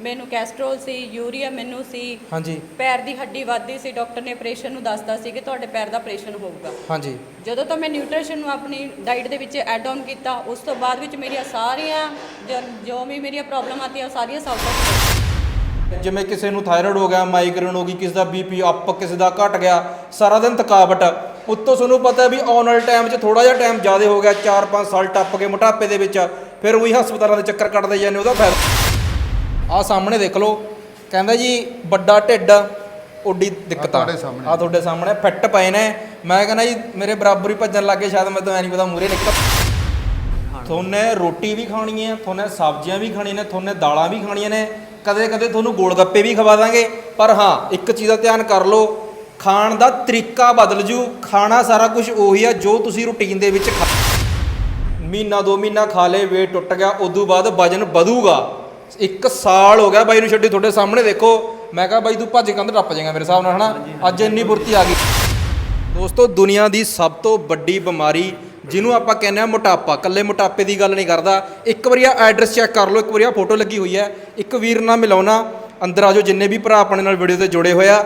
ਮੈਨੂੰ ਕੈਸਟਰੋਲ ਸੀ ਯੂਰੀਆ ਮੈਨੂੰ ਸੀ। ਹਾਂਜੀ। ਪੈਰ ਦੀ ਹੱਡੀ ਵੱਧਦੀ ਸੀ ਡਾਕਟਰ ਨੇ ਆਪਰੇਸ਼ਨ ਨੂੰ ਦੱਸਦਾ ਸੀ ਕਿ ਤੁਹਾਡੇ ਪੈਰ ਦਾ ਆਪਰੇਸ਼ਨ ਹੋਊਗਾ। ਹਾਂਜੀ। ਜਦੋਂ ਤੋਂ ਮੈਂ ਨਿਊਟ੍ਰੀਸ਼ਨ ਨੂੰ ਆਪਣੀ ਡਾਈਟ ਦੇ ਵਿੱਚ ਐਡ ਆਨ ਕੀਤਾ ਉਸ ਤੋਂ ਬਾਅਦ ਵਿੱਚ ਮੇਰੀਆਂ ਸਾਰੀਆਂ ਜੋ- ਜੋ ਵੀ ਮੇਰੀਆਂ ਪ੍ਰੋਬਲਮ ਆਤੀਆਂ ਉਹ ਸਾਰੀਆਂ ਸੌਲਵ ਹੋ ਗਈਆਂ। ਜਿਵੇਂ ਕਿਸੇ ਨੂੰ ਥਾਇਰਾਇਡ ਹੋ ਗਿਆ ਮਾਈਗ੍ਰੇਨ ਹੋ ਗਈ ਕਿਸੇ ਦਾ ਬੀਪੀ ਅਪ ਕਿਸੇ ਦਾ ਘਟ ਗਿਆ ਸਾਰਾ ਦਿਨ ਥਕਾਵਟ। ਉੱਤੋਂ ਤੁਹਾਨੂੰ ਪਤਾ ਹੈ ਵੀ ਆਉਣ ਵਾਲੇ ਟਾਈਮ 'ਚ ਥੋੜਾ ਜਿਹਾ ਟਾਈਮ ਜ਼ਿਆਦਾ ਹੋ ਗਿਆ 4-5 ਸਾਲ ਟੱਪ ਕੇ ਮੋਟਾਪੇ ਦੇ ਵਿੱਚ ਫਿਰ ਉਹੀ ਹਸਪਤਾਲਾਂ ਦੇ ਚੱਕਰ ਕੱਟਦੇ ਜਾਂਦੇ ਉਹਦਾ ਫਾਇਦਾ। ਆਹ ਸਾਹਮਣੇ ਦੇਖ ਲਓ। ਕਹਿੰਦਾ ਜੀ ਵੱਡਾ ਢਿੱਡ ਓਡੀ ਦਿੱਕਤਾਂ। ਆ ਤੁਹਾਡੇ ਸਾਹਮਣੇ। ਫਿੱਟ ਪਏ ਨੇ। ਮੈਂ ਕਹਿੰਦਾ ਜੀ ਮੇਰੇ ਬਰਾਬਰ ਹੀ ਭੱਜਣ ਲੱਗੇ ਸ਼ਾਇਦ ਮੈਂ ਤਾਂ ਨਹੀਂ ਪਤਾ ਮੂਰੇ ਨਿਕਲ ਥੋਨੇ ਰੋਟੀ ਵੀ ਖਾਣੀ ਹੈ ਥੋਨੇ ਸਬਜ਼ੀਆਂ ਵੀ ਖਾਣੀਆਂ ਨੇ ਥੋਨੇ ਦਾਲਾਂ ਵੀ ਖਾਣੀਆਂ ਨੇ। ਕਦੇ ਕਦੇ ਤੁਹਾਨੂੰ ਗੋਲ ਗੱਪੇ ਵੀ ਖਵਾ ਦਾਂਗੇ। ਪਰ ਹਾਂ ਇੱਕ ਚੀਜ਼ ਦਾ ਧਿਆਨ ਕਰ ਲਓ ਖਾਣ ਦਾ ਤਰੀਕਾ ਬਦਲ ਜੂ। ਖਾਣਾ ਸਾਰਾ ਕੁਝ ਉਹੀ ਆ ਜੋ ਤੁਸੀਂ ਰੁਟੀਨ ਦੇ ਵਿੱਚ ਖਾ ਮਹੀਨਾ ਦੋ ਮਹੀਨਾ ਖਾ ਲੇ weight ਟੁੱਟ ਗਿਆ ਉਦੋਂ ਬਾਅਦ ਵਜਨ ਵਧੂਗਾ। ਇੱਕ ਸਾਲ ਹੋ ਗਿਆ ਬਾਈ ਨੂੰ ਛੱਡੀ ਤੁਹਾਡੇ ਸਾਹਮਣੇ ਦੇਖੋ ਮੈਂ ਕਿਹਾ ਬਾਈ ਤੂੰ ਭੱਜ ਕੰਧ ਟੱਪ ਜਾਏਗਾ ਮੇਰੇ ਹਿਸਾਬ ਨਾਲ ਹਨਾ? ਅੱਜ ਇੰਨੀ ਬੁਰਤੀ ਆ ਗਈ। ਦੋਸਤੋ ਦੁਨੀਆ ਦੀ ਸਭ ਤੋਂ ਵੱਡੀ ਬਿਮਾਰੀ ਜਿਹਨੂੰ ਆਪਾਂ ਕਹਿੰਦੇ ਆ ਮੋਟਾਪਾ ਕੱਲੇ ਮੋਟਾਪੇ ਦੀ ਗੱਲ ਨਹੀਂ ਕਰਦਾ। ਇੱਕ ਵਾਰੀ ਆ ਐਡਰੈਸ ਚੈੱਕ ਕਰ ਲਓ ਇੱਕ ਵਾਰੀ ਆ ਫੋਟੋ ਲੱਗੀ ਹੋਈ ਹੈ। ਇੱਕ ਵੀਰ ਨਾਲ ਮਿਲਾਉਣਾ ਅੰਦਰ ਆਜੋ ਜਿੰਨੇ ਵੀ ਭਰਾ ਆਪਣੇ ਨਾਲ ਵੀਡੀਓ ਤੇ ਜੁੜੇ ਹੋਇਆ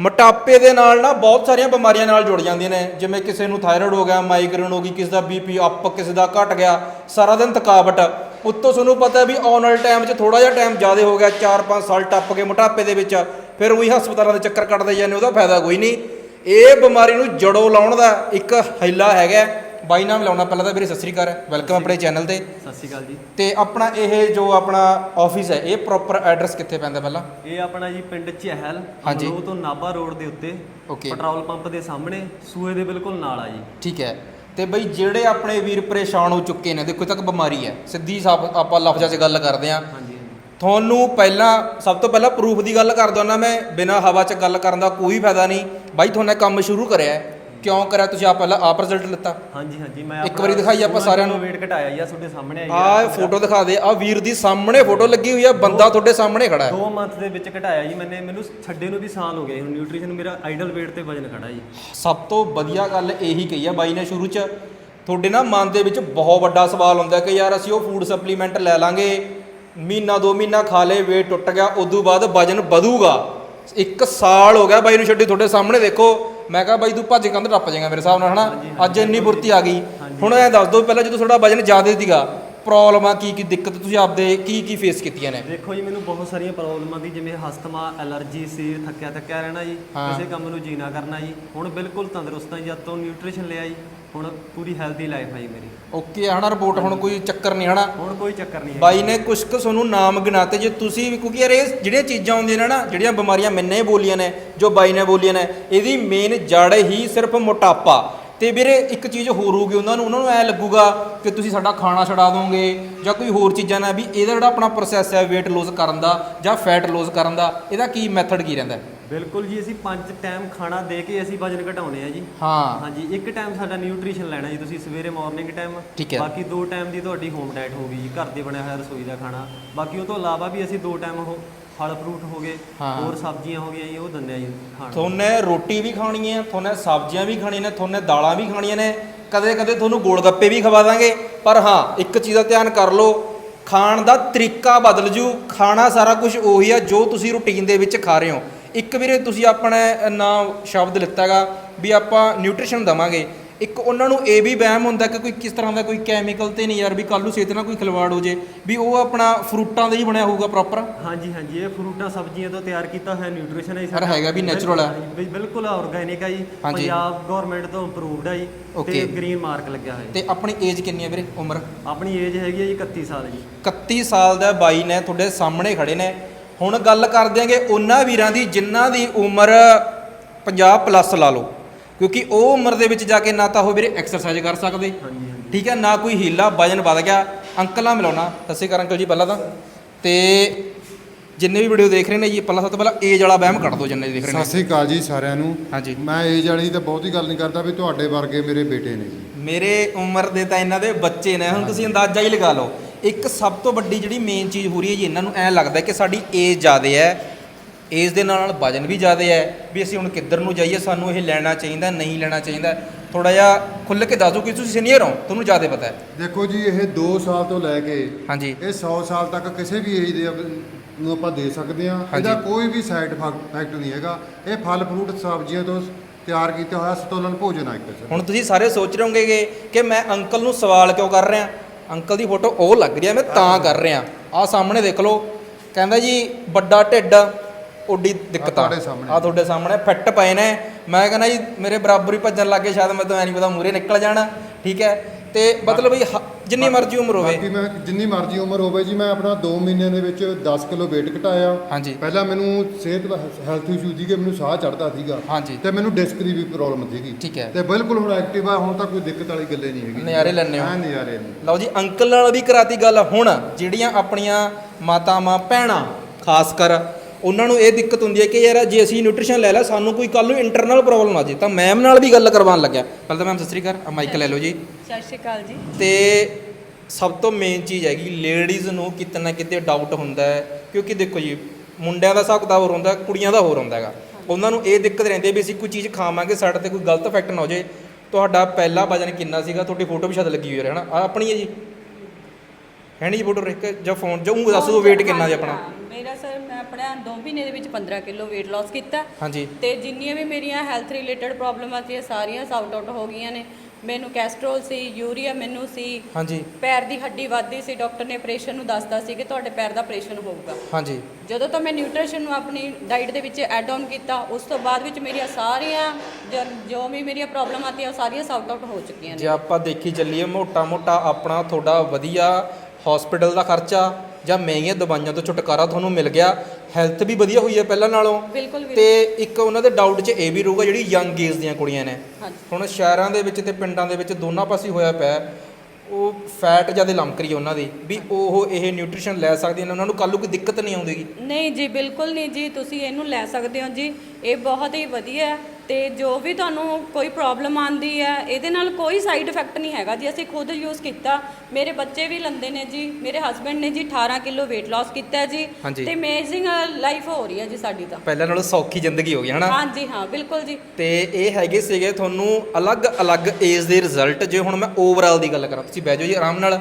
ਮੋਟਾਪੇ ਦੇ ਨਾਲ ਨਾ ਬਹੁਤ ਸਾਰੀਆਂ ਬਿਮਾਰੀਆਂ ਨਾਲ ਜੁੜ ਜਾਂਦੀਆਂ ਨੇ। ਜਿਵੇਂ ਕਿਸੇ ਨੂੰ ਥਾਇਰਾਇਡ ਹੋ ਗਿਆ ਮਾਈਗ੍ਰੇਨ ਹੋ ਗਈ ਕਿਸੇ ਦਾ ਬੀਪੀ ਅਪ ਕਿਸੇ ਦਾ ਘਟ ਗਿਆ ਸਾਰਾ ਦਿਨ ਥਕਾਵਟ। ਉੱਤੋਂ ਤੁਹਾਨੂੰ ਪਤਾ ਵੀ ਆਉਣ ਵਾਲੇ ਟਾਈਮ 'ਚ ਥੋੜਾ ਜਿਹਾ ਟਾਈਮ ਜ਼ਿਆਦਾ ਹੋ ਗਿਆ 4-5 ਸਾਲ ਟੱਪ ਕੇ ਮੋਟਾਪੇ ਦੇ ਵਿੱਚ ਫਿਰ ਉਹੀ ਹਸਪਤਾਲਾਂ ਦੇ ਚੱਕਰ ਕੱਟਦੇ ਜਾਂਦੇ ਉਹਦਾ ਫਾਇਦਾ ਕੋਈ ਨਹੀਂ। ਇਹ ਬਿਮਾਰੀ ਨੂੰ ਜੜੋਂ ਲਾਉਣ ਦਾ ਇੱਕ ਹਿੱਲਾ ਹੈਗਾ ਬਾਈ ਨਾਮ ਲਾਉਣਾ ਪਹਿਲਾਂ ਤਾਂ ਵੀਰੇ ਸਤਿ ਸ੍ਰੀ ਅਕਾਲ ਵੈਲਕਮ ਆਪਣੇ ਚੈਨਲ ਤੇ। ਸਤਿ ਸ਼੍ਰੀ ਅਕਾਲ ਜੀ। ਤੇ ਆਪਣਾ ਇਹ ਜੋ ਆਪਣਾ ਆਫਿਸ ਹੈ ਇਹ ਪ੍ਰੋਪਰ ਐਡਰੈਸ ਕਿੱਥੇ ਪੈਂਦਾ ਪਹਿਲਾਂ? ਇਹ ਆਪਣਾ ਜੀ ਪਿੰਡ ਚਹਿਲ ਹਾਂਜੀ। ਅਮਲੋਹ ਤੋਂ ਨਾਭਾ ਰੋਡ ਦੇ ਉੱਤੇ Okay। ਪੈਟਰੋਲ ਪੰਪ ਦੇ ਸਾਹਮਣੇ ਸੂਏ ਦੇ ਬਿਲਕੁਲ ਨਾਲ ਆ ਜੀ। ਠੀਕ ਹੈ। ਤੇ ਬਈ ਜਿਹੜੇ ਆਪਣੇ ਵੀਰ ਪਰੇਸ਼ਾਨ ਹੋ ਚੁੱਕੇ ਨੇ ਦੇਖੋ ਇਹ ਤੱਕ ਬਿਮਾਰੀ ਹੈ। ਸਿੱਧੀ ਸਾਬ ਆਪਾਂ ਲਫ਼ਜ਼ਾਂ 'ਚ ਗੱਲ ਕਰਦੇ ਆਂ ਹਾਂਜੀ ਤੁਹਾਨੂੰ ਪਹਿਲਾਂ ਸਭ ਤੋਂ ਪਹਿਲਾਂ ਪ੍ਰੂਫ ਦੀ ਗੱਲ ਕਰ ਦਵਾਂ ਮੈਂ ਬਿਨਾਂ ਹਵਾ 'ਚ ਗੱਲ ਕਰਨ ਦਾ ਕੋਈ ਫਾਇਦਾ ਨਹੀਂ। ਬਾਈ ਤੁਹਾਨੇ ਕੰਮ ਸ਼ੁਰੂ ਕਰਿਆ ਹੈ। ਕਿਉਂ ਕਰਿਆ ਤੁਸੀਂ ਆ ਪਹਿਲਾਂ ਆਪ ਰਿਜ਼ਲਟ ਲਿੱਤਾ? ਹਾਂਜੀ ਹਾਂਜੀ ਮੈਂ ਇੱਕ ਵਾਰੀ ਦਿਖਾਈ ਆਪਾਂ ਸਾਰਿਆਂ ਨੂੰ। weight ਘਟਾਇਆ ਜੀ ਆ ਤੁਹਾਡੇ ਸਾਹਮਣੇ ਆਈ ਆਹ ਫੋਟੋ ਦਿਖਾ ਦੇ। ਆ ਵੀਰ ਦੀ ਸਾਹਮਣੇ ਫੋਟੋ ਲੱਗੀ ਹੋਈ ਆ ਬੰਦਾ ਤੁਹਾਡੇ ਸਾਹਮਣੇ ਖੜਾ ਹੈ। 2 ਮੰਥ ਦੇ ਵਿੱਚ ਘਟਾਇਆ ਜੀ ਮੈਨੇ ਮੈਨੂੰ ਛੱਡੇ ਨੂੰ ਵੀ ਸਾਲ ਹੋ ਗਿਆ। ਹੁਣ ਨਿਊਟ੍ਰੀਸ਼ਨ ਮੇਰਾ ਆਈਡਲ weight ਤੇ ਵਜਨ ਖੜਾ ਜੀ। ਸਭ ਤੋਂ ਵਧੀਆ ਗੱਲ ਇਹੀ ਕਹੀ ਆ ਬਾਈ ਨੇ ਸ਼ੁਰੂ 'ਚ। ਤੁਹਾਡੇ ਨਾ ਮਨ ਦੇ ਵਿੱਚ ਬਹੁਤ ਵੱਡਾ ਸਵਾਲ ਹੁੰਦਾ ਕਿ ਯਾਰ ਅਸੀਂ ਉਹ ਫੂਡ ਸਪਲੀਮੈਂਟ ਲੈ ਲਾਂਗੇ ਮਹੀਨਾ ਦੋ ਮਹੀਨਾ ਖਾ ਲੇ weight ਟੁੱਟ ਗਿਆ ਉਦੋਂ ਬਾਅਦ ਵਜਨ ਵਧੂਗਾ। ਇੱਕ ਸਾਲ ਹੋ ਗਿਆ ਬਾਈ ਨੂੰ ਛੱਡੀ ਤੁਹਾਡੇ ਸਾਹਮਣੇ ਦੇਖੋ। ਮੈਂ ਕਿਹਾ ਬਾਈ ਤੂੰ ਭੱਜ ਕੰਧ ਟੱਪ ਜਾਏਗਾ ਮੇਰੇ ਹਿਸਾਬ ਨਾਲ, ਹਨਾ? ਅੱਜ ਇੰਨੀ ਬੁਰਤੀ ਆ ਗਈ। ਹੁਣ ਐ ਦੱਸ ਦੋ, ਪਹਿਲਾਂ ਜਦੋਂ ਤੁਹਾਡਾ ਵਜਨ ਜ਼ਿਆਦਾ ਸੀਗਾ ਪ੍ਰੋਬਲਮਾਂ ਕੀ ਕੀ ਦਿੱਕਤ ਤੁਸੀਂ ਆਪਦੇ ਕੀ ਕੀ ਫੇਸ ਕੀਤੀਆਂ ਨੇ? ਦੇਖੋ ਜੀ ਮੈਨੂੰ ਬਹੁਤ ਸਾਰੀਆਂ ਪ੍ਰੋਬਲਮਾਂ ਦੀ ਜਿਵੇਂ ਹਸਤਮਾ ਐਲਰਜੀ ਸੀ ਥੱਕਿਆ ਥੱਕਿਆ ਰਹਿਣਾ ਜੀ ਹਾਂ। ਕਿਸੇ ਕੰਮ ਨੂੰ ਜੀਣਾ ਕਰਨਾ ਜੀ ਹੁਣ ਬਿਲਕੁਲ ਤੰਦਰੁਸਤ ਹਾਂ ਜਦ ਤੋਂ ਨਿਊਟ੍ਰੀਸ਼ਨ ਲਿਆ ਜੀ ਹੁਣ ਪੂਰੀ ਹੈਲਦੀ ਲਾਈਫ ਹੈ ਜੀ ਮੇਰੀ। ਓਕੇ ਹਨਾ ਰਿਪੋਰਟ ਹੁਣ ਕੋਈ ਚੱਕਰ ਨਹੀਂ ਹਨਾ? ਹੁਣ ਕੋਈ ਚੱਕਰ ਨਹੀਂ ਹੈ। ਬਾਈ ਨੇ ਕੁਛ ਕੁ ਤੁਹਾਨੂੰ ਨਾਮ ਗਿਣਾਤੇ ਜੇ ਤੁਸੀਂ ਵੀ ਕਿਉਂਕਿ ਯਾਰ ਇਹ ਜਿਹੜੀਆਂ ਚੀਜ਼ਾਂ ਆਉਂਦੀਆਂ ਨੇ ਨਾ ਜਿਹੜੀਆਂ ਬਿਮਾਰੀਆਂ ਮੈਨੇ ਬੋਲੀਆਂ ਨੇ ਜੋ ਬਾਈ ਨੇ ਬੋਲੀਆਂ ਨੇ ਇਹਦੀ ਮੇਨ ਜੜ ਹੀ ਸਿਰਫ ਮੋਟਾਪਾ। ਤੇ ਵੀਰੇ ਇੱਕ ਚੀਜ਼ ਹੋਰ ਹੋਊਗੀ ਉਹਨਾਂ ਨੂੰ ਉਹਨਾਂ ਨੂੰ ਐ ਲੱਗੂਗਾ ਕਿ ਤੁਸੀਂ ਸਾਡਾ ਖਾਣਾ ਛਡਾ ਦੋਗੇ ਜਾਂ ਕੋਈ ਹੋਰ ਚੀਜ਼ਾਂ ਨਾਲ ਵੀ ਇਹਦਾ ਜਿਹੜਾ ਆਪਣਾ ਪ੍ਰੋਸੈਸ ਹੈ weight lose ਕਰਨ ਦਾ ਜਾਂ fat lose ਕਰਨ ਦਾ ਇਹਦਾ ਕੀ ਮੈਥਡ ਕੀ ਰਹਿੰਦਾ? ਬਿਲਕੁਲ ਜੀ ਅਸੀਂ ਪੰਜ ਟਾਈਮ ਖਾਣਾ ਦੇ ਕੇ ਅਸੀਂ ਵਜਨ ਘਟਾਉਣੇ ਆ ਜੀ ਹਾਂ ਹਾਂਜੀ ਇੱਕ ਟਾਈਮ ਸਾਡਾ ਨਿਊਟ੍ਰੀਸ਼ਨ ਲੈਣਾ ਜੀ ਤੁਸੀਂ ਸਵੇਰੇ ਮਾਰਨਿੰਗ ਟਾਈਮ ਠੀਕ ਹੈ। ਬਾਕੀ ਦੋ ਟਾਈਮ ਦੀ ਤੁਹਾਡੀ ਹੋਮ ਡਾਈਟ ਹੋਊਗੀ ਜੀ ਘਰ ਦੇ ਬਣਿਆ ਹੋਇਆ ਰਸੋਈ ਦਾ ਖਾਣਾ ਬਾਕੀ ਉਹ ਤੋਂ ਇਲਾਵਾ ਵੀ ਅਸੀਂ ਦੋ ਟਾਈਮ ਉਹ ਫਲ ਫਰੂਟ ਹੋ ਗਏ ਹਾਂ। ਹੋਰ ਸਬਜ਼ੀਆਂ ਹੋ ਗਈਆਂ ਜੀ ਉਹ ਦਿੰਦੇ ਆ ਜੀ ਖਾਣ ਨੂੰ। ਰੋਟੀ ਵੀ ਖਾਣੀ ਹੈ ਥੋਨੇ ਸਬਜ਼ੀਆਂ ਵੀ ਖਾਣੀਆਂ ਨੇ ਥੋਨੇ ਦਾਲਾਂ ਵੀ ਖਾਣੀਆਂ ਨੇ ਕਦੇ ਕਦੇ ਤੁਹਾਨੂੰ ਗੋਲ ਗੱਪੇ ਵੀ ਖਵਾ ਦਾਂਗੇ ਪਰ ਹਾਂ ਇੱਕ ਚੀਜ਼ ਦਾ ਧਿਆਨ ਕਰ ਲਓ ਖਾਣ ਦਾ ਤਰੀਕਾ ਬਦਲ ਜੂ ਖਾਣਾ ਸਾਰਾ ਕੁਝ ਉਹੀ ਆ ਜੋ ਤੁਸੀਂ ਰੁਟੀਨ ਦੇ ਵਿੱਚ ਖਾ ਰਹੇ ਹੋ ਇੱਕ ਵੀਰੇ ਤੁਸੀਂ ਆਪਣਾ ਨਾਮ ਸ਼ਬਦ ਲਿੱਤਾਗਾ ਵੀ ਆਪਾਂ ਨਿਊਟ੍ਰੀਸ਼ਨ ਦਵਾਂਗੇ ਇੱਕ ਉਹਨਾਂ ਨੂੰ ਇਹ ਵੀ ਵਹਿਮ ਹੁੰਦਾ ਕਿ ਕੋਈ ਕਿਸ ਤਰ੍ਹਾਂ ਦਾ ਕੋਈ ਕੈਮੀਕਲ ਤੇ ਨਹੀਂ ਯਾਰ ਵੀ ਕੱਲ ਨੂੰ ਸਿਹਤ ਨਾਲ ਕੋਈ ਖਿਲਵਾੜ ਹੋ ਜੇ ਵੀ ਉਹ ਆਪਣਾ ਫਰੂਟਾਂ ਦਾ ਹੀ ਬਣਿਆ ਹੋਊਗਾ ਪ੍ਰੋਪਰ ਹਾਂਜੀ ਹਾਂਜੀ ਇਹ ਫਰੂਟਾਂ ਸਬਜ਼ੀਆਂ ਤੋਂ ਤਿਆਰ ਕੀਤਾ ਹੋਇਆ ਨਿਊਟ੍ਰੀਸ਼ਨ ਹੈ ਜੀ ਪਰ ਹੈਗਾ ਵੀ natural ਹੈ। ਬਿਲਕੁਲ- ਬਿਲਕੁਲ ਆਰਗੈਨਿਕ ਹੈ ਜੀ। ਹਾਂਜੀ। ਪੰਜਾਬ ਗਵਰਨਮੈਂਟ ਤੋਂ ਅਪਰੂਵਡ ਹੈ ਜੀ Okay। ਤੇ ਗ੍ਰੀਨ ਮਾਰਕ ਲੱਗਿਆ ਹੋਇਆ ਜੀ। ਤੇ ਆਪਣੀ ਏਜ ਕਿੰਨੀ ਹੈ ਵੀਰੇ ਉਮਰ? ਆਪਣੀ ਏਜ ਹੈਗੀ ਹੈ ਜੀ 31 ਸਾਲ ਜੀ। 31 ਸਾਲ ਦਾ ਬਾਈ ਨੇ ਤੁਹਾਡੇ ਸਾਹਮਣੇ ਖੜੇ ਨੇ। ਹੁਣ ਗੱਲ ਕਰ ਦਿਆਂਗੇ ਉਹਨਾਂ ਵੀਰਾਂ ਦੀ ਜਿਨ੍ਹਾਂ ਦੀ ਉਮਰ 50 ਪਲੱਸ ਲਾ ਲਓ। ਕਿਉਂਕਿ ਉਹ ਉਮਰ ਦੇ ਵਿੱਚ ਜਾ ਕੇ ਨਾ ਤਾਂ ਉਹ ਵੀਰੇ ਐਕਸਰਸਾਈਜ਼ ਕਰ ਸਕਦੇ। ਠੀਕ ਹੈ ਨਾ ਕੋਈ ਹੀਲਾ ਵਜਨ ਵਧ ਗਿਆ। ਅੰਕਲਾਂ ਮਿਲਾਉਣਾ। ਸਤਿ ਸ਼੍ਰੀ ਅਕਾਲ ਜੀ ਪਹਿਲਾਂ ਤਾਂ। ਤੇ ਜਿੰਨੇ ਵੀ ਵੀਡੀਓ ਦੇਖ ਰਹੇ ਨੇ ਜੀ ਪਹਿਲਾਂ ਸਭ ਤੋਂ ਪਹਿਲਾਂ ਏਜ ਵਾਲਾ ਵਹਿਮ ਕੱਢ ਦਿਓ ਜਿੰਨੇ ਦੇਖ ਰਹੇ ਸਤਿ ਨੇ ਸ੍ਰੀ ਅਕਾਲ ਜੀ ਸਾਰਿਆਂ ਨੂੰ। ਹਾਂਜੀ। ਮੈਂ ਏਜ ਵਾਲੀ ਤਾਂ ਬਹੁਤੀ ਗੱਲ ਨਹੀਂ ਕਰਦਾ ਵੀ ਤੁਹਾਡੇ ਵਰਗੇ ਮੇਰੇ ਬੇਟੇ ਨੇ ਜੀ। ਮੇਰੇ ਉਮਰ ਦੇ ਤਾਂ ਇਹਨਾਂ ਦੇ ਬੱਚੇ ਨੇ। ਹੁਣ ਤੁਸੀਂ ਅੰਦਾਜ਼ਾ ਹੀ ਲਗਾ ਲਓ। ਇੱਕ ਸਭ ਤੋਂ ਵੱਡੀ ਜਿਹੜੀ ਮੇਨ ਚੀਜ਼ ਹੋ ਰਹੀ ਹੈ ਜੀ ਇਹਨਾਂ ਨੂੰ ਐਂ ਲੱਗਦਾ ਕਿ ਸਾਡੀ ਏਜ ਜ਼ਿਆਦੇ ਹੈ। ਏਜ ਦੇ ਨਾਲ ਨਾਲ ਵਜਨ ਵੀ ਜ਼ਿਆਦੇ ਹੈ ਵੀ ਅਸੀਂ ਹੁਣ ਕਿੱਧਰ ਨੂੰ ਜਾਈਏ ਸਾਨੂੰ ਇਹ ਲੈਣਾ ਚਾਹੀਦਾ ਨਹੀਂ ਲੈਣਾ ਚਾਹੀਦਾ। ਥੋੜਾ ਜਿਹਾ ਖੁੱਲ੍ਹ ਕੇ ਦੱਸ ਕਿ ਤੁਸੀਂ ਸੀਨੀਅਰ ਹੋ ਤੁਹਾਨੂੰ ਜ਼ਿਆਦਾ ਪਤਾ ਹੈ। ਦੇਖੋ ਜੀ ਇਹ 2 ਸਾਲ ਤੋਂ ਲੈ ਕੇ ਹਾਂਜੀ। ਇਹ 100 ਸਾਲ ਤੱਕ ਕਿਸੇ ਵੀ ਏਜ ਦੇ ਨੂੰ ਆਪਾਂ ਦੇ ਸਕਦੇ ਹਾਂ। ਇਹਦਾ ਕੋਈ ਵੀ ਸਾਈਡ ਇਫੈਕਟ ਨਹੀਂ ਹੈਗਾ। ਇਹ ਫਲ ਫਰੂਟ ਸਬਜ਼ੀਆਂ ਤੋਂ ਤਿਆਰ ਕੀਤਾ ਹੋਇਆ ਸੰਤੁਲਨ ਭੋਜਨ ਆ ਇੱਕ ਹੁਣ ਤੁਸੀਂ ਸਾਰੇ ਸੋਚ ਰਹੇ ਹੋਵੋਗੇ ਕਿ ਮੈਂ ਅੰਕਲ ਨੂੰ ਸਵਾਲ ਕਿਉਂ ਕਰ ਰਿਹਾ? ਅੰਕਲ ਦੀ ਫੋਟੋ ਉਹ ਲੱਗ ਰਹੀ ਹੈ ਮੈਂ ਤਾਂ ਕਰ ਰਿਹਾ। ਆਹ ਸਾਹਮਣੇ ਦੇਖ ਲਓ। ਕਹਿੰਦਾ ਜੀ ਵੱਡਾ ਢਿੱਡ। ਓਡੀ ਦਿੱਕਤ। ਆ ਤੁਹਾਡੇ ਸਾਹਮਣੇ। ਆ ਤੁਹਾਡੇ ਸਾਹਮਣੇ ਫਿੱਟ ਪਏ ਨੇ। ਮੈਂ ਕਹਿੰਦਾ ਜੀ ਮੇਰੇ ਬਰਾਬਰ ਹੀ ਭੱਜਣ ਲੱਗੇ ਸ਼ਾਇਦ ਮੈਂ ਤਾਂ ਐ ਨਹੀਂ ਪਤਾ ਮੂਰੇ ਨਿਕਲ ਜਾਣਾ ਠੀਕ ਹੈ? ਤੇ ਮਤਲਬ ਵੀ ਹ- ਜਿੰਨੀ ਮਰਜ਼ੀ ਉਮਰ ਹੋਵੇ। ਬਾਕੀ ਮੈਂ ਜਿੰਨੀ ਮਰਜ਼ੀ ਉਮਰ ਹੋਵੇ ਜੀ ਮੈਂ ਆਪਣਾ 2 ਮਹੀਨਿਆਂ ਦੇ ਵਿੱਚ 10 ਕਿਲੋ weight ਘਟਾਇਆ। ਹਾਂਜੀ। ਪਹਿਲਾਂ ਮੈਨੂੰ ਸਿਹਤ ਹੈਲਥ ਇਸ਼ੂ ਸੀਗੇ ਮੈਨੂੰ ਸਾਹ ਚੜਦਾ ਸੀਗਾ। ਹਾਂਜੀ। ਤੇ ਮੈਨੂੰ ਡਿਸਕ ਦੀ ਵੀ ਪ੍ਰੋਬਲਮ ਸੀਗੀ। ਠੀਕ ਹੈ। ਤੇ ਬਿਲਕੁਲ ਹੁਣ ਐਕਟਿਵ ਆ ਹੁਣ ਤਾਂ ਕੋਈ ਦਿੱਕਤ ਵਾਲੀ ਗੱਲੇ ਨਹੀਂ ਹੈਗੀ। ਨਜ਼ਾਰੇ ਲੈਂਦੇ ਹੋ। ਹਾਂ ਨਜ਼ਾਰੇ ਨੇ। ਲਓ ਜੀ ਅੰਕਲ ਨਾਲ ਵੀ ਕਰਾਤੀ ਗੱਲ। ਹੁਣ ਜਿਹੜੀਆਂ ਆਪਣੀਆਂ ਮਾਤਾਵਾਂ ਭੈਣਾਂ ਖਾਸ ਕਰ ਉਹਨਾਂ ਨੂੰ ਇਹ ਦਿੱਕਤ ਹੁੰਦੀ ਹੈ ਕਿ ਯਾਰ ਜੇ ਅਸੀਂ ਨਿਊਟ੍ਰੀਸ਼ਨ ਲੈ ਲਿਆ ਸਾਨੂੰ ਕੋਈ ਕੱਲ ਨੂੰ ਇੰਟਰਨਲ ਪ੍ਰੋਬਲਮ ਆ ਜੇ ਤਾਂ ਮੈਮ ਨਾਲ ਵੀ ਗੱਲ ਕਰਵਾਉਣ ਲੱਗਿਆ। ਪਹਿਲਾਂ ਤਾਂ ਮੈਮ ਸਤਿ ਸ੍ਰੀ ਅਕਾਲ ਆ ਮਾਈਕ ਲੈ ਲਓ ਜੀ। ਸਤਿ ਸ਼੍ਰੀ ਅਕਾਲ ਜੀ। ਤੇ ਸਭ ਤੋਂ ਮੇਨ ਚੀਜ਼ ਹੈਗੀ ਲੇਡੀਜ਼ ਨੂੰ ਕਿਤੇ ਨਾ ਕਿਤੇ ਡਾਊਟ ਹੁੰਦਾ ਹੈ ਕਿਉਂਕਿ ਦੇਖੋ ਜੀ ਮੁੰਡਿਆਂ ਦਾ ਹਿਸਾਬ ਕਿਤਾਬ ਹੋਰ ਹੁੰਦਾ ਕੁੜੀਆਂ ਦਾ ਹੋਰ ਹੁੰਦਾ ਹੈਗਾ। ਉਹਨਾਂ ਨੂੰ ਇਹ ਦਿੱਕਤ ਰਹਿੰਦੀ ਹੈ ਵੀ ਅਸੀਂ ਕੋਈ ਚੀਜ਼ ਖਾਵਾਂਗੇ ਸਾਡੇ ਤੇ ਕੋਈ ਗਲਤ ਇਫੈਕਟ ਨਾ ਹੋ ਜਾਏ ਤੁਹਾਡਾ ਪਹਿਲਾ ਵਜਨ ਕਿੰਨਾ ਸੀਗਾ ਤੁਹਾਡੀ ਫੋਟੋ ਵੀ ਸ਼ਾਇਦ ਲੱਗੀ ਹੋਈ ਹੈ ਹਨਾ? ਆ ਆਪਣੀ ਹੈ ਜੀ। ਹੈ ਨਹੀਂ ਜੀ ਫੋਟੋ ਦੇਖ ਕੇ ਜਾਂ ਫੋਨ ਜਾਂ ਉਹ ਦੱਸ ਦਿਓ weight ਕਿੰਨਾ ਜੀ ਆਪਣਾ? ਸਰ ਮੈਂ ਆਪਣਾ 2 ਮਹੀਨੇ ਦੇ ਵਿੱਚ 15 ਕਿਲੋ weight loss ਕੀਤਾ। ਹਾਂਜੀ। ਤੇ ਜਿੰਨੀਆਂ ਵੀ ਮੇਰੀਆਂ ਹੈਲਥ ਰਿਲੇਟਡ ਪ੍ਰੋਬਲਮਾਂ ਸੀ ਸਾਰੀਆਂ ਸਾਊਟ ਆਊਟ ਹੋ ਗਈਆਂ ਨੇ। ਮੈਨੂੰ ਕੈਸਟਰੋਲ ਸੀ ਯੂਰੀਆ ਮੈਨੂੰ ਸੀ। ਹਾਂਜੀ। ਪੈਰ ਦੀ ਹੱਡੀ ਵੱਧਦੀ ਸੀ ਡਾਕਟਰ ਨੇ ਆਪਰੇਸ਼ਨ ਨੂੰ ਦੱਸਦਾ ਸੀ ਕਿ ਤੁਹਾਡੇ ਪੈਰ ਦਾ ਆਪਰੇਸ਼ਨ ਹੋਊਗਾ। ਹਾਂਜੀ। ਜਦੋਂ ਤੋਂ ਮੈਂ ਨਿਊਟ੍ਰੀਸ਼ਨ ਨੂੰ ਆਪਣੀ ਡਾਈਟ ਦੇ ਵਿੱਚ ਐਡ ਆਨ ਕੀਤਾ ਉਸ ਤੋਂ ਬਾਅਦ ਵਿੱਚ ਮੇਰੀਆਂ ਸਾਰੀਆਂ ਜੋ- ਜੋ ਵੀ ਮੇਰੀਆਂ ਪ੍ਰੋਬਲਮਾਂ ਆਤੀਆਂ ਉਹ ਸਾਰੀਆਂ ਸਾਊਟ ਆਊਟ ਹੋ ਚੁੱਕੀਆਂ ਜੇ ਨੇ ਆਪਾਂ ਦੇਖੀ ਚੱਲੀਏ ਮੋਟਾ ਮੋਟਾ ਆਪਣਾ ਤੁਹਾਡਾ ਵਧੀਆ ਹਸਪੀਟਲ ਦਾ ਖਰਚਾ ਜਾਂ ਮਹਿੰਗੀਆਂ ਦਵਾਈਆਂ ਤੋਂ ਛੁਟਕਾਰਾ ਤੁਹਾਨੂੰ ਮਿਲ ਗਿਆ। ਹੈਲਥ ਵੀ ਵਧੀਆ ਹੋਈ ਹੈ ਪਹਿਲਾਂ ਨਾਲੋਂ। ਬਿਲਕੁਲ ਤੇ ਇੱਕ ਉਹਨਾਂ ਦੇ ਡਾਊਟ 'ਚ ਇਹ ਵੀ ਰਹੂਗਾ ਜਿਹੜੀ ਯੰਗ ਏਜ ਦੀਆਂ ਕੁੜੀਆਂ ਨੇ। ਹਾਂਜੀ। ਹੁਣ ਸ਼ਹਿਰਾਂ ਦੇ ਵਿੱਚ ਤੇ ਪਿੰਡਾਂ ਦੇ ਵਿੱਚ ਦੋਨਾਂ ਪਾਸੇ ਹੋਇਆ ਪਿਆ ਹੈ। ਉਹ ਫੈਟ ਜ਼ਿਆਦਾ ਲੰਮਕ ਰਹੀ ਹੈ ਉਹਨਾਂ ਦੀ। ਵੀ ਉਹ ਇਹ ਨਿਊਟ੍ਰੀਸ਼ਨ ਲੈ ਸਕਦੀਆਂ ਨੇ ਉਹਨਾਂ ਨੂੰ ਕੱਲ੍ਹ ਨੂੰ ਕੋਈ ਦਿੱਕਤ ਨਹੀਂ ਆਉਂਦੀਗੀ ਨਹੀਂ ਜੀ ਬਿਲਕੁਲ ਨਹੀਂ ਜੀ ਤੁਸੀਂ ਇਹਨੂੰ ਲੈ ਸਕਦੇ ਹੋ ਜੀ। ਇਹ ਬਹੁਤ ਹੀ ਵਧੀਆ ਹੈ। ਤੇ ਜੋ ਵੀ ਤੁਹਾਨੂੰ ਕੋਈ ਪ੍ਰੋਬਲਮ ਆਂਦੀ ਹੈ ਇਹਦੇ ਨਾਲ ਕੋਈ ਸਾਈਡ ਇਫੈਕਟ ਨਹੀਂ ਹੈਗਾ ਜੀ। ਅਸੀਂ ਖੁਦ ਯੂਜ਼ ਕੀਤਾ। ਮੇਰੇ ਬੱਚੇ ਵੀ ਲੰਦੇ ਨੇ ਜੀ। ਮੇਰੇ ਹਸਬੰਡ ਨੇ ਜੀ 18 ਕਿਲੋ weight loss ਕੀਤਾ ਜੀ। ਹਾਂਜੀ। ਤੇ ਅਮੇਜ਼ਿੰਗ ਲਾਈਫ ਹੋ ਰਹੀ ਹੈ ਜੀ ਸਾਡੀ ਤਾਂ। ਪਹਿਲਾਂ ਨਾਲੋਂ ਸੌਖੀ ਜ਼ਿੰਦਗੀ ਹੋ ਗਈ ਹਨਾ? ਹਾਂਜੀ ਹਾਂ ਬਿਲਕੁਲ ਜੀ। ਤੇ ਇਹ ਹੈਗੇ ਸੀਗੇ ਤੁਹਾਨੂੰ ਅਲੱਗ-ਅਲੱਗ ਏਜ ਦੇ ਰਿਜ਼ਲਟ ਜੇ ਹੁਣ ਮੈਂ ਓਵਰਆਲ ਦੀ ਗੱਲ ਕਰਾਂ ਤੁਸੀਂ ਬਹਿ ਜਾਓ ਜੀ ਆਰਾਮ ਨਾਲ।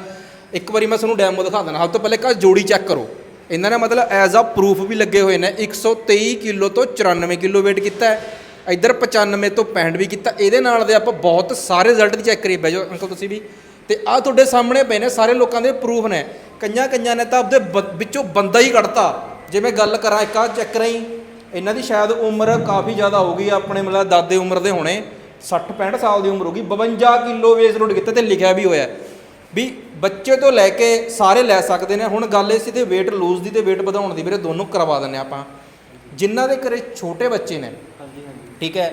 ਇੱਕ ਵਾਰੀ ਮੈਂ ਤੁਹਾਨੂੰ ਡੈਮੋ ਦਿਖਾ ਦਿੰਦਾ। ਸਭ ਤੋਂ ਪਹਿਲੇ ਕਾ ਜੋੜੀ ਚੈੱਕ ਕਰੋ। ਇਹਨਾਂ ਨੇ ਮਤਲਬ ਐਜ਼ ਆ ਪ੍ਰੂਫ ਵੀ ਲੱਗੇ ਹੋਏ ਨੇ। 123 ਕਿਲੋ ਤੋਂ 94 ਕਿਲੋ weight ਕੀਤਾ ਹੈ। ਇੱਧਰ 95 ਤੋਂ 65 ਵੀ ਕੀਤਾ। ਇਹਦੇ ਨਾਲ ਦੇ ਆਪਾਂ ਬਹੁਤ ਸਾਰੇ ਰਿਜ਼ਲਟ ਦੀ ਚੈੱਕ ਕਰੀ ਬਹਿ ਜਾਓ ਅੰਕਲ ਤੁਸੀਂ ਵੀ। ਤੇ ਆ ਤੁਹਾਡੇ ਸਾਹਮਣੇ ਪਏ ਨੇ, ਸਾਰੇ ਲੋਕਾਂ ਦੇ ਪ੍ਰੂਫ ਨੇ। ਕਈਆਂ ਕਈਆਂ ਨੇ ਤਾਂ ਆਪਦੇ ਬ- ਵਿੱਚੋਂ ਬੰਦਾ ਹੀ ਕੱਢਤਾ। ਜੇ ਮੈਂ ਗੱਲ ਕਰਾਂ ਇੱਕ ਆ ਚੈੱਕ ਰਹੀ, ਇਹਨਾਂ ਦੀ ਸ਼ਾਇਦ ਉਮਰ ਕਾਫੀ ਜ਼ਿਆਦਾ ਹੋਊਗੀ ਆਪਣੇ ਮਤਲਬ ਦਾਦੇ ਉਮਰ ਦੇ ਹੋਣੇ। 60 65 ਸਾਲ ਦੀ ਉਮਰ ਹੋਗੀ 52 ਕਿਲੋ ਵੇਸ ਲੋਡ ਕੀਤਾ ਤੇ ਲਿਖਿਆ ਵੀ ਹੋਇਆ। ਵੀ ਬੱਚੇ ਤੋਂ ਲੈ ਕੇ ਸਾਰੇ ਲੈ ਸਕਦੇ ਨੇ। ਹੁਣ ਗੱਲ ਇਹ ਸੀ ਤੇ weight lose ਦੀ ਤੇ weight ਵਧਾਉਣ ਦੀ। ਵੀਰੇ ਦੋਨੋਂ ਕਰਵਾ ਦਿੰਨੇ ਆਪਾਂ। ਜਿਨ੍ਹਾਂ ਦੇ ਘਰੇ ਛੋਟੇ ਬੱਚੇ ਨੇ ਠੀਕ ਹੈ?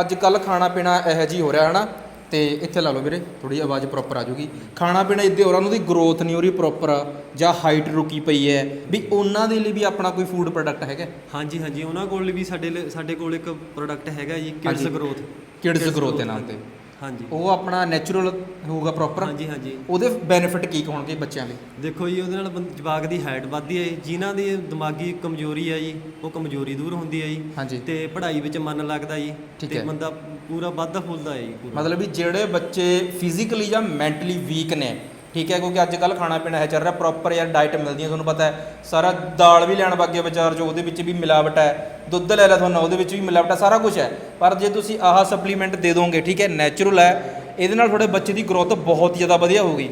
ਅੱਜ ਕੱਲ ਖਾਣਾ ਪੀਣਾ ਇਹੋ ਜੀ ਹੋ ਰਿਹਾ ਹਨਾ? ਤੇ ਇੱਥੇ ਲਾ ਲਓ ਵੀਰੇ ਥੋੜੀ ਆਵਾਜ਼ ਪ੍ਰੋਪਰ ਆ ਜੂਗੀ ਖਾਣਾ ਪੀਣਾ ਇੱਦੇ ਹੋ ਰਿਹਾ ਉਹਨਾਂ ਦੀ ਗਰੋਥ ਨਹੀਂ ਹੋ ਰਹੀ ਪ੍ਰੋਪਰ ਜਾਂ ਹਾਈਟ ਰੁਕੀ ਪਈ ਹੈ। ਵੀ ਉਹਨਾਂ ਦੇ ਲਈ ਵੀ ਆਪਣਾ ਕੋਈ ਫੂਡ ਪ੍ਰੋਡਕਟ ਹੈਗਾ। ਹਾਂਜੀ ਹਾਂਜੀ ਉਹਨਾਂ ਕੋਲ ਵੀ ਸਾਡੇ ਸਾਡੇ ਕੋਲ ਇੱਕ ਪ੍ਰੋਡਕਟ ਹੈਗਾ ਜੀ ਕਿਡਸ। ਗਰੋਥ ਕਿਡਸ ਗਰੋਥ ਦੇ ਨਾਮ ਤੇ। ਹਾਂਜੀ। ਉਹ ਆਪਣਾ ਨੈਚੁਰਲ ਹੋਊਗਾ ਪ੍ਰੋਪਰ ਹਾਂਜੀ ਹਾਂਜੀ। ਉਹਦੇ ਬੈਨੀਫਿਟ ਕੀ ਹੋਣਗੇ ਬੱਚਿਆਂ ਲਈ ਦੇਖੋ ਜੀ ਉਹਦੇ ਨਾਲ ਬੰ- ਜਵਾਕ ਦੀ ਹਾਈਟ ਵੱਧਦੀ ਹੈ ਜੀ। ਜਿਨ੍ਹਾਂ ਦੀ ਦਿਮਾਗੀ ਕਮਜ਼ੋਰੀ ਹੈ ਜੀ ਉਹ ਕਮਜ਼ੋਰੀ ਦੂਰ ਹੁੰਦੀ ਹੈ ਜੀ। ਹਾਂਜੀ। ਤੇ ਪੜ੍ਹਾਈ ਵਿੱਚ ਮਨ ਲੱਗਦਾ ਜੀ। ਠੀਕ ਤੇ ਹੈ। ਬੰਦਾ ਪੂਰਾ ਵੱਧਦਾ ਫੁੱਲਦਾ ਹੈ ਜੀ ਪੂਰਾ। ਮਤਲਬ ਵੀ ਜਿਹੜੇ ਬੱਚੇ ਫਿਜ਼ੀਕਲੀ ਜਾਂ ਮੈਂਟਲੀ ਵੀਕ ਨੇ ਠੀਕ ਹੈ, ਕਿਉਂਕਿ ਅੱਜ ਕੱਲ ਖਾਣਾ ਪੀਣਾ ਹੈ ਚੱਲ ਰਿਹਾ ਪ੍ਰੋਪਰ ਯਾਰ ਡਾਈਟ ਮਿਲਦੀ ਹੈ ਤੁਹਾਨੂੰ ਪਤਾ ਹੈ। ਸਾਰਾ ਦਾਲ ਵੀ ਲੈਣ ਵਗੇ ਵਿਚਾਰ ਜੋ ਉਹਦੇ ਵਿੱਚ ਵੀ ਮਿਲਾਵਟ ਹੈ। ਦੁੱਧ ਲੈ ਲੈ ਤੁਹਾਨੂੰ, ਉਹਦੇ ਵਿੱਚ ਵੀ ਮਿਲਾਵਟ ਹੈ, ਸਾਰਾ ਕੁਝ ਹੈ। ਪਰ ਜੇ ਤੁਸੀਂ ਆਹ ਸਪਲੀਮੈਂਟ ਦੇ ਦੋਗੇ, ਠੀਕ ਹੈ ਨੈਚੁਰਲ ਹੈ, ਇਹਦੇ ਨਾਲ ਤੁਹਾਡੇ ਬੱਚੇ ਦੀ ਗਰੋਥ ਬਹੁਤ ਜ਼ਿਆਦਾ ਵਧੀਆ ਹੋਊਗੀ।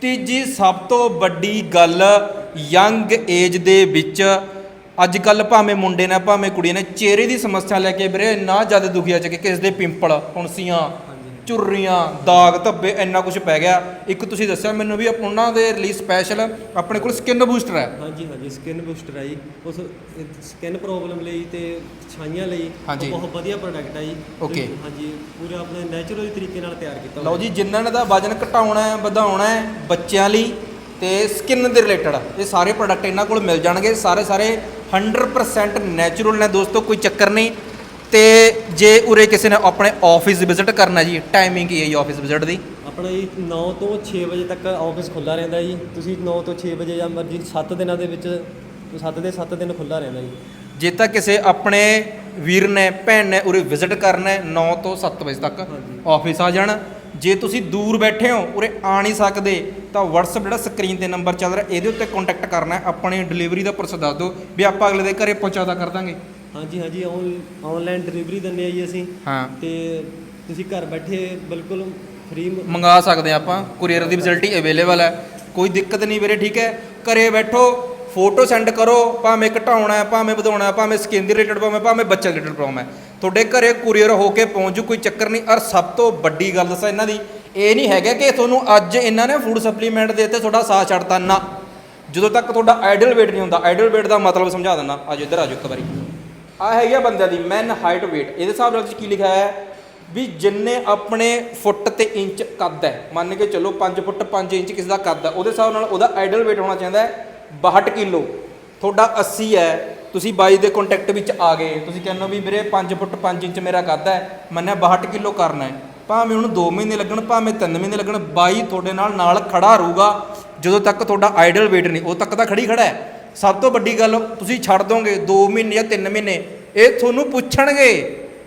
ਤੀਜੀ ਸਭ ਤੋਂ ਵੱਡੀ ਗੱਲ ਯੰਗ ਏਜ ਦੇ ਵਿੱਚ, ਅੱਜ ਕੱਲ ਭਾਵੇਂ ਮੁੰਡੇ ਨੇ, ਭਾਵੇਂ ਕੁੜੀਆਂ ਨੇ, ਚਿਹਰੇ ਦੀ ਸਮੱਸਿਆ ਲੈ ਕੇ ਵੀਰੇ, ਇੰਨਾ ਜ਼ਿਆਦਾ ਦੁਖੀ ਚ ਕਿ ਕਿਸ ਦੇ ਪਿੰਪਲ ਫੁੰਸੀਆਂ ਝੁਰਰੀਆਂ ਦਾਗ ਧੱਬੇ ਇੰਨਾ ਕੁਝ ਪੈ ਗਿਆ। ਇੱਕ ਤੁਸੀਂ ਦੱਸਿਆ ਮੈਨੂੰ ਵੀ ਉਹਨਾਂ ਦੇ ਲਈ ਸਪੈਸ਼ਲ ਆਪਣੇ ਕੋਲ ਸਕਿਨ ਬੂਸਟਰ ਹੈ। ਹਾਂਜੀ ਹਾਂਜੀ ਸਕਿਨ ਬੂਸਟਰ ਹੈ ਜੀ। ਉਸ ਸਕਿਨ ਪ੍ਰੋਬਲਮ ਲਈ ਤੇ ਛਾਈਆਂ ਲਈ ਉਹ ਹਾਂਜੀ। ਬਹੁਤ ਵਧੀਆ ਪ੍ਰੋਡਕਟ ਹੈ ਜੀ। Okay। ਹਾਂਜੀ ਪੂਰਾ ਆਪਣੇ ਨੈਚੁਰਲ ਤਰੀਕੇ ਨਾਲ ਤਿਆਰ ਕੀਤਾ ਲਓ ਜੀ ਜਿਨ੍ਹਾਂ ਨੇ ਦਾ ਵਜਨ ਘਟਾਉਣਾ ਹੈ ਵਧਾਉਣਾ ਹੈ ਬੱਚਿਆਂ ਲਈ ਤੇ ਸਕਿਨ ਦੇ ਰਿਲੇਟਡ ਇਹ ਸਾਰੇ ਪ੍ਰੋਡਕਟ ਇਹਨਾਂ ਕੋਲ ਮਿਲ ਜਾਣਗੇ। ਸਾਰੇ ਸਾਰੇ 100% ਨੈਚੁਰਲ ਨੇ ਦੋਸਤੋ ਕੋਈ ਚੱਕਰ ਨਹੀਂ। ਤੇ ਜੇ ਉਰੇ ਕਿਸੇ ਨੇ ਆਪਣੇ ਆਫਿਸ ਵਿਜ਼ਿਟ ਕਰਨਾ ਜੀ ਟਾਈਮਿੰਗ ਕੀ ਹੈ ਜੀ ਆਫਿਸ ਵਿਜ਼ਿਟ ਦੀ? ਆਪਣਾ ਜੀ 9 ਤੋਂ 6 ਵਜੇ ਤੱਕ ਆਫਿਸ ਖੁੱਲਾ ਰਹਿੰਦਾ ਜੀ। ਤੁਸੀਂ 9 ਤੋਂ 6 ਵਜੇ ਜਾਂ ਮਰਜ਼ੀ 7 ਦਿਨਾਂ ਦੇ ਵਿੱਚ 7 ਦੇ 7 ਦਿਨ ਖੁੱਲਾ ਰਹਿੰਦਾ ਜੀ। ਜੇ ਤਾਂ ਕਿਸੇ ਆਪਣੇ ਵੀਰ ਨੇ ਭੈਣ ਨੇ ਉਰੇ ਵਿਜ਼ਿਟ ਕਰਨਾ ਹੈ 9 ਤੋਂ 7 ਵਜੇ ਤੱਕ। ਆਫਿਸ ਆ ਜਾਣ। ਜੇ ਤੁਸੀਂ ਦੂਰ ਬੈਠੇ ਹੋ ਉਰੇ ਆ ਨਹੀਂ ਸਕਦੇ ਤਾਂ WhatsApp ਜਿਹੜਾ ਸਕਰੀਨ ਤੇ ਨੰਬਰ ਚੱਲ ਰਿਹਾ ਇਹਦੇ ਉੱਤੇ ਕੰਟੈਕਟ ਕਰਨਾ ਹੈ ਆਪਣੀ ਡਿਲੀਵਰੀ ਦਾ ਪ੍ਰੋਸੈਸ ਦੱਸ ਦਿਓ ਵੀ ਆਪਾਂ ਅਗਲੇ ਦੇ ਘਰੇ ਪਹੁੰਚਾਦਾ ਕਰ ਦਾਂਗੇ। ਹਾਂਜੀ ਹਾਂਜੀ ਆਨਲਾਈਨ ਡਿਲੀਵਰੀ ਦਿੰਦੇ ਆ ਜੀ ਅਸੀਂ। ਹਾਂ। ਤੇ ਤੁਸੀਂ ਘਰ ਬੈਠੇ ਬਿਲਕੁਲ ਫ੍ਰੀ ਮੰਗਾ ਸਕਦੇ ਹਾਂ ਆਪਾਂ। ਕੁਰੀਅਰ ਦੀ ਫੈਸਿਲਿਟੀ ਅਵੇਲੇਬਲ ਹੈ। ਕੋਈ ਦਿੱਕਤ ਨਹੀਂ ਵੀਰੇ ਠੀਕ ਹੈ। ਘਰੇ ਬੈਠੋ ਫੋਟੋ ਸੈਂਡ ਕਰੋ ਭਾਵੇਂ ਘਟਾਉਣਾ ਹੈ ਭਾਵੇਂ ਵਧਾਉਣਾ ਹੈ ਭਾਵੇਂ ਸਕਿਨ ਦੇ ਰਿਲੇਟਡ ਭਾਵੇਂ ਭਾਵੇਂ ਬੱਚੇ ਰਿਲੇਟਡ ਪ੍ਰੋਬਲਮ ਹੈ। ਤੁਹਾਡੇ ਘਰੇ ਕੁਰੀਅਰ ਹੋ ਕੇ ਪਹੁੰਚ ਜੂ ਕੋਈ ਚੱਕਰ ਨਹੀਂ। ਔਰ ਸਭ ਤੋਂ ਵੱਡੀ ਗੱਲ ਦੱਸਾਂ ਇਹਨਾਂ ਦੀ ਇਹ ਨਹੀਂ ਹੈਗਾ ਕਿ ਤੁਹਾਨੂੰ ਅੱਜ ਇਹਨਾਂ ਨੇ ਫੂਡ ਸਪਲੀਮੈਂਟ ਦੇ ਦਿੱਤੇ ਤੁਹਾਡਾ ਸਾਹ ਛੱਡਤਾ ਨਾ। ਜਦੋਂ ਤੱਕ ਤੁਹਾਡਾ ਆਈਡਲ weight ਨਹੀਂ ਹੁੰਦਾ ਆਈਡਲ weight ਦਾ ਮਤਲਬ ਸਮਝਾ ਦਿੰਦਾ। ਅੱਜ ਇੱਧਰ ਆ ਜਾਓ ਇੱਕ ਵਾਰੀ। ਆ ਹੈਗੀ ਆ ਬੰਦਿਆਂ ਦੀ ਮੈਨ ਹਾਈਟ weight ਇਹਦੇ ਹਿਸਾਬ ਨਾਲ ਕੀ ਲਿਖਿਆ ਹੈ? ਵੀ ਜਿੰਨੇ ਆਪਣੇ ਫੁੱਟ ਤੇ ਇੰਚ ਕੱਦ ਹੈ, ਮੰਨ ਕੇ ਚੱਲੋ 5 ਫੁੱਟ 5 ਇੰਚ ਕਿਸ ਦਾ ਕੱਦ ਹੈ, ਉਹਦੇ ਹਿਸਾਬ ਨਾਲ ਉਹਦਾ ਆਈਡਲ weight ਹੋਣਾ ਚਾਹੀਦਾ ਹੈ 62 ਕਿਲੋ। ਤੁਹਾਡਾ 80 ਹੈ, ਤੁਸੀਂ ਬਾਈ ਦੇ ਕੰਟੈਕਟ ਵਿੱਚ ਆ ਗਏ, ਤੁਸੀਂ ਕਹਿੰਦੇ ਹੋ ਵੀ ਵੀਰੇ 5 ਫੁੱਟ 5 ਇੰਚ ਮੇਰਾ ਕੱਦ ਹੈ ਮੰਨਿਆ 62 ਕਿਲੋ ਕਰਨਾ ਹੈ। ਭਾਵੇਂ ਉਹਨੂੰ 2 ਮਹੀਨੇ ਲੱਗਣ, ਭਾਵੇਂ 3 ਮਹੀਨੇ ਲੱਗਣ, ਬਾਈ ਤੁਹਾਡੇ ਨਾਲ ਨਾਲ ਖੜਾ ਰਹੂਗਾ, ਜਦੋਂ ਤੱਕ ਤੁਹਾਡਾ ਆਈਡਲ weight ਨਹੀਂ ਉਹ ਤੱਕ ਤਾਂ ਖੜੀ ਖੜਾ ਹੈ। ਸਭ ਤੋਂ ਵੱਡੀ ਗੱਲ ਤੁਸੀਂ ਛੱਡ ਦੋਗੇ 2 ਮਹੀਨੇ ਜਾਂ 3 ਮਹੀਨੇ ਇਹ ਤੁਹਾਨੂੰ ਪੁੱਛਣਗੇ।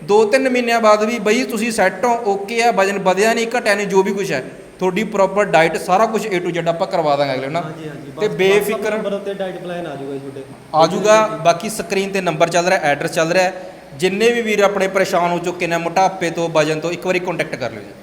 2-3 ਮਹੀਨਿਆਂ ਬਾਅਦ ਵੀ ਬਈ ਤੁਸੀਂ ਸੈੱਟ ਹੋ ਓਕੇ ਆ ਵਜਨ ਵਧਿਆ ਨਹੀਂ ਘਟਿਆ ਨਹੀਂ ਜੋ ਵੀ ਕੁਝ ਹੈ। ਤੁਹਾਡੀ ਪ੍ਰੋਪਰ ਡਾਈਟ ਸਾਰਾ ਕੁਝ A to Z ਆਪਾਂ ਕਰਵਾ ਦਾਂਗੇ ਅਗਲੇ ਹਾਂਜੀ ਤੇ ਬੇਫਿਕਰ ਨੰਬਰ ਉੱਤੇ ਡਾਈਟ ਪਲਾਨ ਆ ਜਾਊਗਾ ਤੁਹਾਡੇ। ਆਜੂਗਾ ਬਾਕੀ ਸਕਰੀਨ ਤੇ ਨੰਬਰ ਚੱਲ ਰਿਹਾ ਐਡਰੈਸ ਚੱਲ ਰਿਹਾ। ਜਿੰਨੇ ਵੀ ਵੀਰ ਆਪਣੇ ਪਰੇਸ਼ਾਨ ਹੋ ਚੁੱਕੇ ਨੇ ਮੋਟਾਪੇ ਤੋਂ ਵਜਨ ਤੋਂ ਇੱਕ ਵਾਰੀ ਕੰਟੈਕਟ ਕਰ ਲਿਓ ਜੀ।